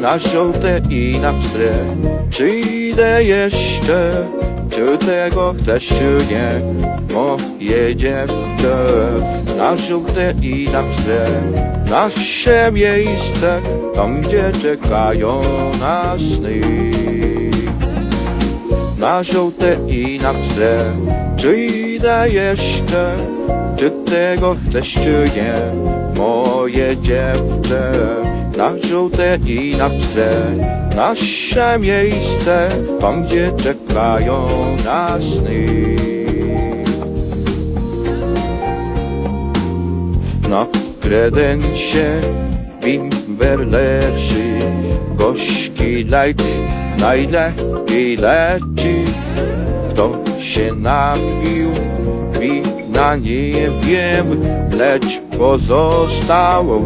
na żółte i na pstre. Przyjdę jeszcze, czy tego chcesz, czy nie? Moje dziewczę, na żółte i na pstre. Nasze miejsce, tam gdzie czekają nas sny na żółte i na pstre. Idę jeszcze, czy tego chcesz, czy nie? Dziewczę, na żółte i na pstre. Nasze miejsce, tam gdzie czekają nas sny. Na kredensie bimber leży, gorzki light najlepiej leci. Kto się napił nie wiem, lecz pozostały